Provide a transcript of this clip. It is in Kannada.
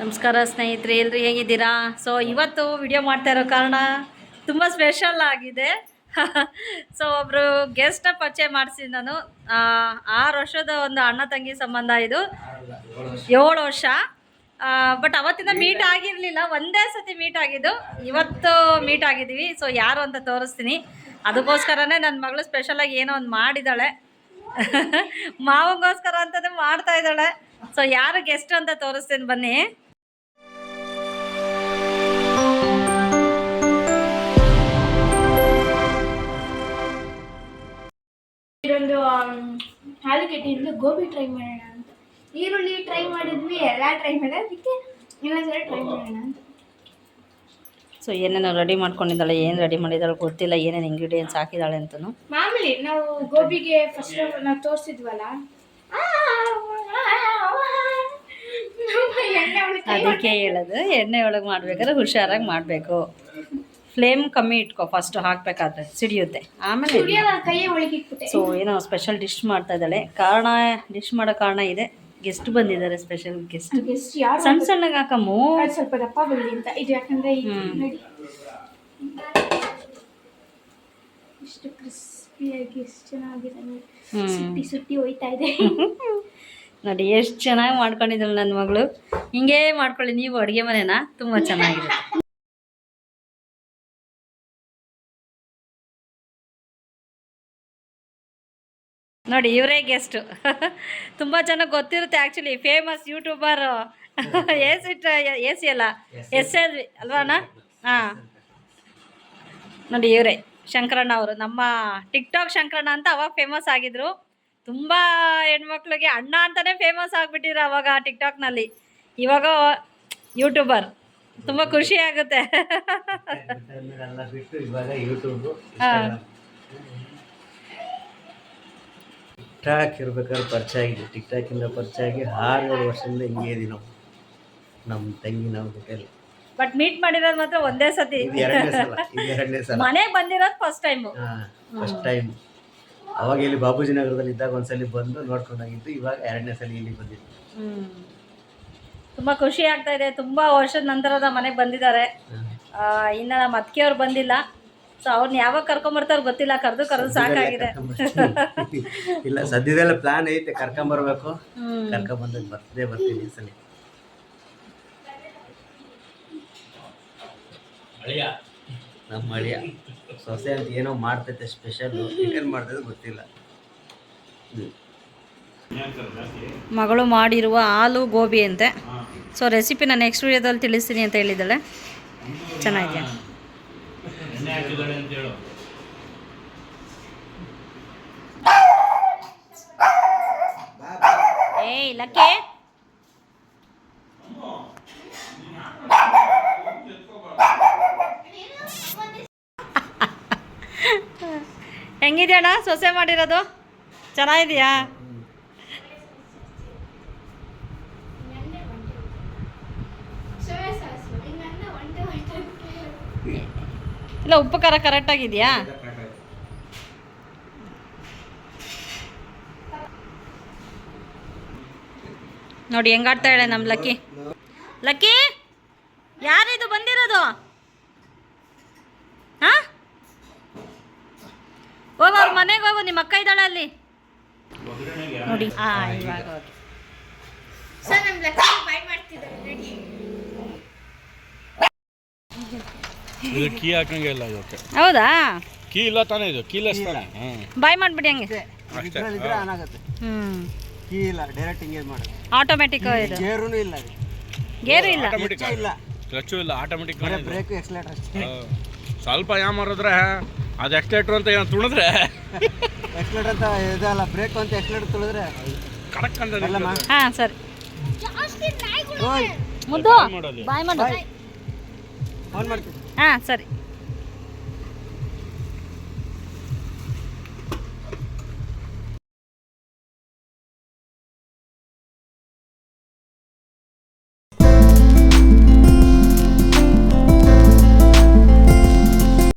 ನಮಸ್ಕಾರ ಸ್ನೇಹಿತರೆ, ಎಲ್ರಿ ಹೇಗಿದ್ದೀರಾ? ಸೊ ಇವತ್ತು ವಿಡಿಯೋ ಮಾಡ್ತಾ ಇರೋ ಕಾರಣ ತುಂಬ ಸ್ಪೆಷಲ್ ಆಗಿದೆ. ಸೊ ಒಬ್ಬರು ಗೆಸ್ಟ್ ಪರಿಚಯ ಮಾಡಿಸಿದ್ದು ನಾನು. ಆರು ವರ್ಷದ ಒಂದು ಅಣ್ಣ ತಂಗಿ ಸಂಬಂಧ ಇದು. ಏಳು ವರ್ಷ. ಬಟ್ ಅವತ್ತಿಂದ ಮೀಟ್ ಆಗಿರಲಿಲ್ಲ. ಒಂದೇ ಸತಿ ಮೀಟ್ ಆಗಿದ್ದು. ಇವತ್ತು ಮೀಟ್ ಆಗಿದ್ದೀವಿ. ಸೊ ಯಾರು ಅಂತ ತೋರಿಸ್ತೀನಿ. ಅದಕ್ಕೋಸ್ಕರನೇ ನನ್ನ ಮಗಳು ಸ್ಪೆಷಲಾಗಿ ಏನೋ ಒಂದು ಮಾಡಿದ್ದಾಳೆ ಮಾವಗೋಸ್ಕರ ಅಂತಂದ್ರೆ ಮಾಡ್ತಾ ಇದ್ದಾಳೆ. ಸೊ ಯಾರು ಗೆಸ್ಟ್ ಅಂತ ತೋರಿಸ್ತೀನಿ ಬನ್ನಿ. ಇದೊಂದು ಆಲೂಗೆಡ್ಡೆಯಿಂದ ಗೋಬಿ ಟ್ರೈ ಮಾಡೋಣ ಅಂತ. ಈರುಳ್ಳಿ ಟ್ರೈ ಮಾಡಿದ್ವಿ ಎಲ್ಲ ಟ್ರೈ ಮಾಡಿದ ಅದಕ್ಕೆ ಇನ್ನೊಂದ್ಸಲ ಟ್ರೈ ಮಾಡೋಣ ಅಂತ. ಸೊ ಏನೇನೋ ರೆಡಿ ಮಾಡ್ಕೊಂಡಿದ್ದಾಳೆ ಏನು ರೆಡಿ ಮಾಡಿದ್ದಾಳೆ ಗೊತ್ತಿಲ್ಲ ಏನೇನು ಇಂಗ್ರೀಡಿಯೆಂಟ್ಸ್ ಹಾಕಿದ್ದಾಳೆ ಅಂತಲೂ ಮಾಮೂಲಿ ನಾವು ಗೋಬಿಗೆ ಫಸ್ಟ್ ನಾವು ತೋರಿಸಿದ್ವಲ್ಲ. ಅದಕ್ಕೆ ಹೇಳೋದು ಎಣ್ಣೆ ಒಳಗೆ ಮಾಡ್ಬೇಕಾದ್ರೆ ಹುಷಾರಾಗಿ ಮಾಡಬೇಕು. ಫ್ಲೇಮ್ ಕಮ್ಮಿ ಇಟ್ಕೊ ಫಸ್ಟ್ ಹಾಕ್ಬೇಕಾದ್ರೆ ಸಿಡಿಯುತ್ತೆ. ಆಮೇಲೆ ಸೊ ಏನೋ ಸ್ಪೆಷಲ್ ಡಿಶ್ ಮಾಡ್ತಾ ಇದ್ದಾಳೆ. ಕಾರಣ ಡಿಶ್ ಮಾಡೋ ಕಾರಣ ಇದೆ. ಗೆಸ್ಟ್ ಬಂದಿದ್ದಾರೆ ಸ್ಪೆಷಲ್ ಗೆಸ್ಟ್ ಸಣ್ಣ ಸಣ್ಣಗೆ ಹಾಕಮ್ಮು ಸ್ವಲ್ಪ ದಪ್ಪ ಅಂತ. ಇದು ಯಾಕಂದ್ರೆ ಇಷ್ಟು ಕ್ರಿಸ್ಪಿಯಾಗಿ ಎಷ್ಟು ಚೆನ್ನಾಗಿದೆ. ಸುಟ್ಟಿ ಸುಟ್ಟಿ ಹೋಯ್ತಾ ಇದೆ. ನೋಡಿ ಎಷ್ಟು ಚೆನ್ನಾಗಿ ಮಾಡ್ಕೊಂಡಿದ್ದಾಳೆ ನನ್ನ ಮಗಳು. ಹಿಂಗೇ ಮಾಡ್ಕೊಳ್ಳಿ ನೀವು ಅಡುಗೆ ಮನೆನಾ? ತುಂಬ ಚೆನ್ನಾಗಿದೆ ನೋಡಿ ಇವರೇ ಗೆಸ್ಟು ತುಂಬ ಚೆನ್ನಾಗಿ ಗೊತ್ತಿರುತ್ತೆ actually famous YouTuber A C A C ಅಲ್ಲ? ಎಸ್ ಎಲ್ ವಿ ಅಲ್ವಾ ಅಣ್ಣ ಹಾಂ. ನೋಡಿ ಇವರೇ ಶಂಕರಣ್ಣ ಅವರು. ನಮ್ಮ ಟಿಕ್ ಟಾಕ್ ಶಂಕರಣ್ಣ ಅಂತ ಅವಾಗ ಫೇಮಸ್ ಆಗಿದ್ರು. ತುಂಬ ಹೆಣ್ಮಕ್ಳಿಗೆ ಅಣ್ಣ ಅಂತಲೇ ಫೇಮಸ್ ಆಗಿಬಿಟ್ಟಿದ್ರು ಅವಾಗ ಟಿಕ್ ಟಾಕ್ನಲ್ಲಿ ಇವಾಗ ಯೂಟ್ಯೂಬರ್ ತುಂಬ ಖುಷಿ ಆಗುತ್ತೆ. ಹಾ. ಟಿಕ್ ಇರ್ಬೇಕಾದ್ರೆ ಪರಿಚಯ ಆಗಿದೆ ಟಿಕ್ ಟಾಕಿಂದ ಪರಿಚಯ ಆಗಿ ಆರು ಏಳು ವರ್ಷದಿಂದ ಹಿಂಗೆ ಇದೀವಿ ನಾವು. ನಮ್ಮ ತಂಗಿ ನಾವು ಹೋಟೆಲ್. ಬಟ್ ಮೀಟ್ ಮಾಡಿರೋದು ಮಾತ್ರ ಒಂದೇ ಸತಿ. ಇದು ಎರಡನೇ ಸಲ ಇದು ಎರಡನೇ ಸಲ. ಮನೆಗೆ ಬಂದಿರೋದು ಫಸ್ಟ್ ಟೈಮ್ ಹಾಂ ಫಸ್ಟ್ ಟೈಮ್ ಅವಾಗ ಇಲ್ಲಿ ಬಾಬೂಜಿ ನಗರದಲ್ಲಿ ಇದ್ದಾಗ ಒಂದ್ಸಲಿ ಬಂದು ನೋಡ್ಕೊಂಡಾಗಿದ್ದು ಇವಾಗ ಎರಡನೇ ಸಲ ಇಲ್ಲಿ ಬಂದಿದ್ದು. ತುಂಬಾ ಖುಷಿ ಆಗ್ತಾ ಇದೆ. ತುಂಬಾ ವರ್ಷದ ನಂತರದ ಮನೆಗೆ ಬಂದಿದ್ದಾರೆ. ಇನ್ನ ಇನ್ನು ನಮ್ಮ ಅತ್ತಿಗೆಯವ್ರು ಬಂದಿಲ್ಲ. ಸೊ ಅವ್ರನ್ನ ಯಾವಾಗ ಕರ್ಕೊಂಬರ್ತಾರೋ ಗೊತ್ತಿಲ್ಲ ಕರೆದು ಕರೆದು ಸಾಕಾಗಿದೆ. ಇಲ್ಲ ಸದ್ಯದಲ್ಲ ಪ್ಲಾನ್ ಐತೆ ಕರ್ಕೊಂಬರ್ಬೇಕು. ಕರ್ಕೊಂಬಂದಾಗ ಬರ್ತದೇ ಬರ್ತೀನಿ ಈ ಸಲ. ನಮ್ಮ ಅಳಿಯ. ಸೊಸೆ ಅಂತ ಏನೋ ಮಾಡ್ತೈತೆ ಸ್ಪೆಷಲ್ ಏನು ಮಾಡ್ತೈತೆ ಗೊತ್ತಿಲ್ಲ. ಮಗಳು ಮಾಡಿರುವ ಹಾಲು ಗೋಬಿ ಅಂತೆ ಸೊ ರೆಸಿಪಿನ ನೆಕ್ಸ್ಟ್ ವೀಡಿಯೋದಲ್ಲಿ ತಿಳಿಸ್ತೀನಿ ಅಂತ ಹೇಳಿದ್ದಾಳೆ. ಚೆನ್ನಾಗಿದೆ. ಏಯ್ ಲಕ್ಕಿ. ಹೆಂಗಿದೆಯಣ್ಣ? ಸೊಸೆ ಮಾಡಿರೋದು? ಚೆನ್ನಾಗಿದೆಯಾ ಸಾಸು ಹಿಂಗಂದ್ರೆ ಒಂಟೆ ಹೋಯ್ತಾ ಇಲ್ಲ ಉಪ್ಪು ಖಾರ ಕರೆಕ್ಟಾಗಿದೆಯಾ ನೋಡಿ ಹೆಂಗಾಡ್ತಾ ಹೇಳೆ ನಮ್ಮ ಲಕ್ಕಿ. ಲಕ್ಕಿ ಯಾರಿದು ಬಂದಿರೋದು? ಹಾ? ಹೋಗು ಅವ್ರ ಮನೆಗೆ ಹೋಗು ನಿಮ್ಮ ಅಕ್ಕ ಇದ್ದಾಳೆ ಅಲ್ಲಿ. ನೋಡಿ. ಹಾಂ ಇವಾಗ ಹೋಗಿ. ಸರ್ ನಮ್ಮ ಲಕ್ಕಿ ಬಾಯ್ ಮಾಡ್ತಿದ್ದಾರೆ ರೆಡಿ ಇದು ಕೀ ಹಾಕಂಗಿಲ್ಲ ಇದಕ್ಕೆ. ಹೌದಾ? ಕೀ ಇಲ್ಲ ತಾನೇ ಇದು? ಕೀಲೆಸ್ ತಾನೆ? ಹಾಂ ಬಾಯ್ ಮಾಡ್ಬಿಡಿ ಹಂಗೆ. ಅಷ್ಟೇ ಇದ್ರಲ್ಲಿದ್ರೆ ಆನ್ ಆಗುತ್ತೆ. ಹ್ಞೂ ಕೀ ಇಲ್ಲ ಡೈರೆಕ್ಟ್ ಹಿಂಗೆ ಮಾಡೋದು. ಆಟೋಮ್ಯಾಟಿಕ್ ಇದು. ಗೇರೂ ಇಲ್ಲ ಅದು. ಗೇರು ಇಲ್ಲ. ಆಟೋಮೆಟಿಕ್ ಹೆಚ್ಚೇ ಇಲ್ಲ. ಕ್ಲಚ್ಚು ಇಲ್ಲ ಆಟೋಮೆಟಿಕ್ ಬರೀ ಬ್ರೇಕ್ ಎಕ್ಸ್ಲೇಟರ್ ಅಷ್ಟೇ. ಸ್ವಲ್ಪ ಯಾ ಮಾಡಿದ್ರೆ ಅದು ಎಕ್ಸ್ಲೇಟ್ರ್ ಅಂತ ಏನು ತುಳಿದ್ರೆ? ಎಕ್ಸ್ಲೇಟರ್ ಅಂತ ಇದಲ್ಲ ಬ್ರೇಕ್ ಅಂತ ಎಕ್ಸ್ಲೇಟರ್ ತುಳಿದ್ರೆ ಕರೆಕ್ಟ್ ಅಂತ ಅಲ್ಲಮ್ಮ ಹಾಂ ಸರಿ. ಓಯ್. ಮುದ್ದು. ಮಾಡೋದು ಬಾಯ್ ಮಾಡು. ಹಾಂ ಸರಿ.